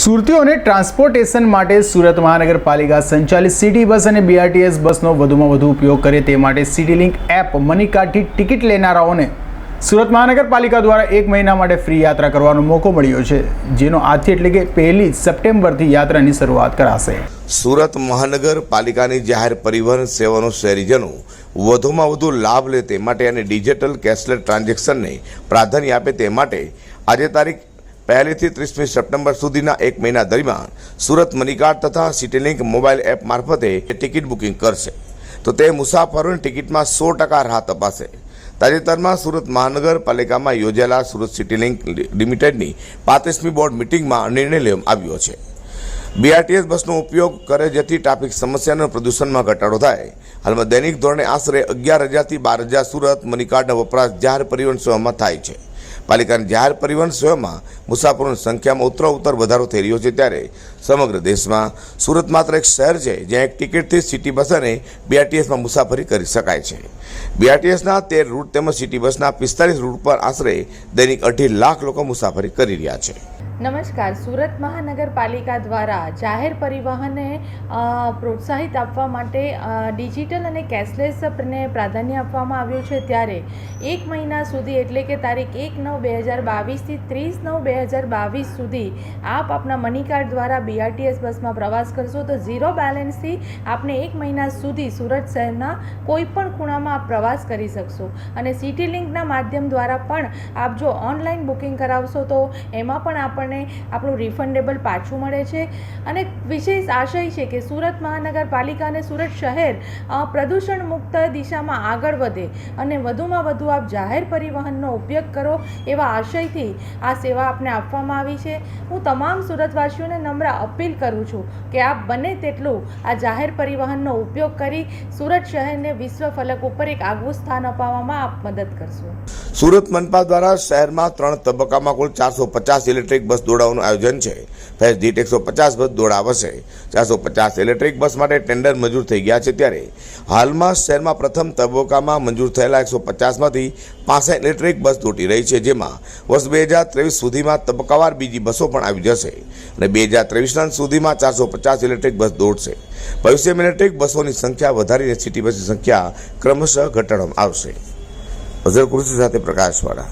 સુરતીઓને transportation માટે સુરત મહાનગરપાલિકા સંચાલિત સિટી બસ અને બીઆરટીએસ બસનો વધુમાં વધુ ઉપયોગ કરે તે માટે સિટી લિંક એપ મનીકાર્ડથી ટિકિટ લેનારાઓને સુરત મહાનગરપાલિકા દ્વારા એક મહિના માટે ફ્રી યાત્રા કરવાનો મોકો મળ્યો છે, જેનો આજથી એટલે કે પહેલી સપ્ટેમ્બરથી યાત્રાની શરૂઆત કરાશે. સુરત મહાનગરપાલિકાની જાહેર પરિવહન સેવાનો શહેરીજનો વધુમાં વધુ લાભ લે તે માટે અને ડિજિટલ કેશલેસ ટ્રાન્ઝેક્શનને પ્રાધાન્ય આપે તે માટે આજે તારીખ પહેલીથી ત્રીસમી સપ્ટેમ્બર સુધીના એક મહિના દરમિયાન સુરત મનીકાર્ડ તથા સિટીલિંક મોબાઈલ એપ મારફતે ટિકિટ બુકિંગ કરશે. તો તે મુસાફરોની ટિકિટમાં સો ટકા રાહત અપાશે. તાજેતરમાં સુરત મહાનગરપાલિકામાં યોજાયેલા સુરત સિટીલિંક લિમિટેડની પાંત્રીસમી બોર્ડ મિટિંગમાં નિર્ણય લેવામાં આવ્યો છે. બીઆરટીએસ બસનો ઉપયોગ કરે જેથી ટ્રાફિક સમસ્યાનો પ્રદૂષણમાં ઘટાડો થાય. હાલમાં દૈનિક ધોરણે આશરે અગિયાર હજારથી બાર હજાર સુરત મનીકાર્ડનો વપરાશ જાહેર પરિવહન સેવામાં થાય છે. પાલિકાની જાહેર પરિવહન સેવામાં મુસાફરોની સંખ્યામાં ઉત્તરોત્તર વધારો થઈ રહ્યો છે ત્યારે સમગ્ર દેશમાં સુરત માત્ર એક શહેર છે, જ્યાં એક ટિકિટથી સિટી બસ અને બીઆરટીએસમાં મુસાફરી કરી શકાય છે. બીઆરટીએસના તેર રૂટ તેમજ સિટી બસના પિસ્તાલીસ રૂટ પર આશરે દૈનિક અઢી લાખ લોકો મુસાફરી કરી રહ્યા છે. નમસ્કાર. સુરત મહાનગરપાલિકા દ્વારા જાહેર પરિવહનને પ્રોત્સાહિત આપવા માટે ડિજિટલ અને કેશલેસને પ્રાધાન્ય આપવામાં આવ્યું છે ત્યારે એક મહિના સુધી, એટલે કે તારીખ એક નવ બે હજાર બાવીસથી ત્રીસ નવ બે હજાર બાવીસ સુધી, આપ આપના મની કાર્ડ દ્વારા બીઆરટીએસ બસમાં પ્રવાસ કરશો તો ઝીરો બેલેન્સથી આપને એક મહિના સુધી સુરત શહેરના કોઈપણ ખૂણામાં આપ પ્રવાસ કરી શકશો. અને સિટી લિંકના માધ્યમ દ્વારા પણ આપ જો ઓનલાઈન બુકિંગ કરાવશો તો એમાં પણ આપણને આપણું રિફંડેબલ પાછું મળે છે. અને વિશેષ આશય છે કે સુરત મહાનગરપાલિકા અને સુરત શહેર પ્રદૂષણ મુક્ત દિશામાં આગળ વધે અને વધુમાં વધુ આપ જાહેર પરિવહનનો ઉપયોગ કરો એવા આશયથી આ સેવા આપને આપવામાં આવી છે. હું તમામ સુરતવાસીઓને નમ્ર અપીલ કરું છું કે આપ બને તેટલું આ જાહેર પરિવહનનો ઉપયોગ કરી સુરત શહેરને વિશ્વ ફલક ઉપર એક આગવું સ્થાન અપાવવામાં આપ મદદ કરશો. સુરત મનપા દ્વારા શહેરમાં ત્રણ તબક્કામાં કુલ ચારસો પચાસ ઇલેક્ટ્રિક બસ દોડાવવાનું આયોજન છે. ફેસ દીઠ એકસો પચાસ બસ દોડાવશે. ચારસો પચાસ ઇલેક્ટ્રિક બસ માટે ટેન્ડર મંજૂર થઈ ગયા છે ત્યારે હાલમાં શહેરમાં પ્રથમ તબક્કામાં મંજૂર થયેલા એકસો પચાસમાંથી પાસઠ ઇલેક્ટ્રિક બસ દોટી રહી છે, જેમાં વર્ષ બે હજાર ત્રેવીસ સુધીમાં તબક્કાવાર બીજી બસો પણ આવી જશે અને બે હજાર ત્રેવીસના સુધીમાં ચારસો પચાસ ઇલેક્ટ્રિક બસ દોડશે. ભવિષ્યમાં ઇલેક્ટ્રિક બસોની સંખ્યા વધારીને સિટી બસની સંખ્યા ક્રમશઃ ઘટાડવામાં આવશે. અઝર કૃષિ સાથે પ્રકાશવાળા.